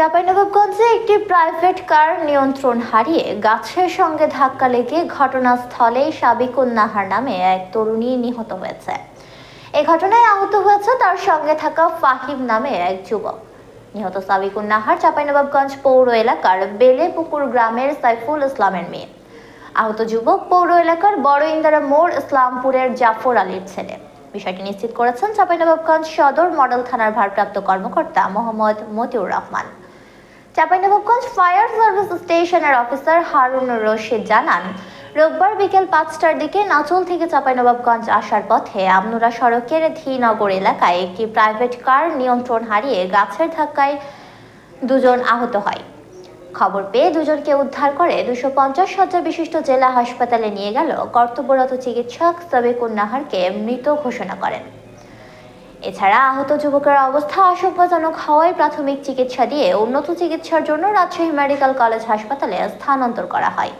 চাঁপাইনবাবগঞ্জে একটি private car নিয়ন্ত্রণ হারিয়ে গাছের সঙ্গে ধাক্কা লেগে ঘটনাস্থলে সাবিকুন নাহার নামে এক তরুণী নিহত হয়েছে। এই ঘটনায় আহত হয়েছে তার সঙ্গে থাকা ফাহিম নামে এক যুবক। নিহত পৌর এলাকার বেলেপুকুর গ্রামের সাইফুল ইসলামের মেয়ে। আহত যুবক পৌর এলাকার বড় ইন্দারা মোড় ইসলামপুরের জাফর আলীর ছেলে। বিষয়টি নিশ্চিত করেছেন চাঁপাইনবাবগঞ্জ সদর মডেল থানার ভারপ্রাপ্ত কর্মকর্তা মোহাম্মদ মতিউর রহমান। চাঁপাইনবাবগঞ্জ ফায়ার সার্ভিস স্টেশনের অফিসার হারুন রশিদ জানান, রোববার বিকেল পাঁচটার দিকে নাচল থেকে চাঁপাইনবাবগঞ্জ আসার পথে আমনুরা সড়কের ধীনগর এলাকায় একটি প্রাইভেট কার নিয়ন্ত্রণ হারিয়ে গাছের ধাক্কায় দুজন আহত হয়। খবর পেয়ে দুজনকে উদ্ধার করে দুশো পঞ্চাশ শয্যা বিশিষ্ট জেলা হাসপাতালে নিয়ে গেল কর্তব্যরত চিকিৎসক সাবিকুন নাহারকে মৃত ঘোষণা করেন। এছাড়া আহত যুবকের অবস্থা আশঙ্কাজনক হওয়ায় প্রাথমিক চিকিৎসা দিয়ে উন্নত চিকিৎসার জন্য রাজশাহী মেডিকেল কলেজ হাসপাতালে স্থানান্তর করা হয়।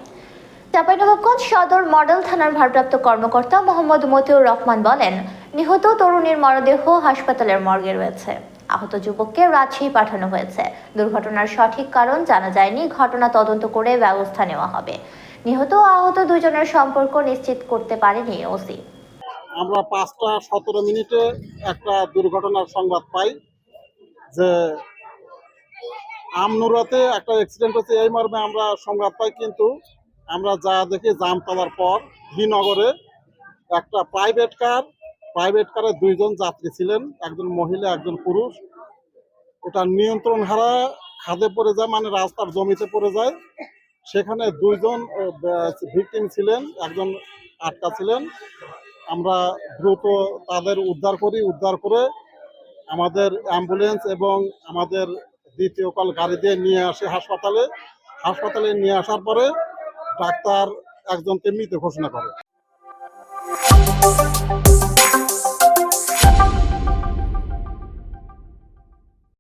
চাঁপাইনবাবগঞ্জ সদর মডেল থানার ভারপ্রাপ্ত কর্মকর্তা মোহাম্মদ মতিউর রহমান বলেন, নিহত তরুণীর মরদেহ হাসপাতালের মর্গে রয়েছে। আহত যুবককে রাজশাহী পাঠানো হয়েছে। দুর্ঘটনার সঠিক কারণ জানা যায়নি। ঘটনা তদন্ত করে ব্যবস্থা নেওয়া হবে। নিহত আহত দুজনের সম্পর্ক নিশ্চিত করতে পারেনি ওসি। আমরা পাঁচটা সতেরো মিনিটে একটা দুর্ঘটনার সংবাদ পাই যে আমনুরাতে একটা অ্যাক্সিডেন্ট হচ্ছে এই মর্মে আমরা সংবাদ পাই, কিন্তু আমরা যা দেখি জামতলার পর শ্রীনগরে একটা প্রাইভেট কার প্রাইভেট কারে দুইজন যাত্রী ছিলেন, একজন মহিলা, একজন পুরুষ। এটা নিয়ন্ত্রণ হারা খাদে পড়ে যায় মানে রাস্তার জমিতে পড়ে যায়। সেখানে দুইজন ভিকটিম ছিলেন, একজন আটকা ছিলেন। আমরা দ্রুত তাদের উদ্ধার করি, উদ্ধার করে আমাদের অ্যাম্বুলেন্স এবং আমাদের দ্বিতীয় কল গাড়ি দিয়ে নিয়ে আসে হাসপাতালে। হাসপাতালে নিয়ে আসার পরে ডাক্তার একজনকে মৃত ঘোষণা করে।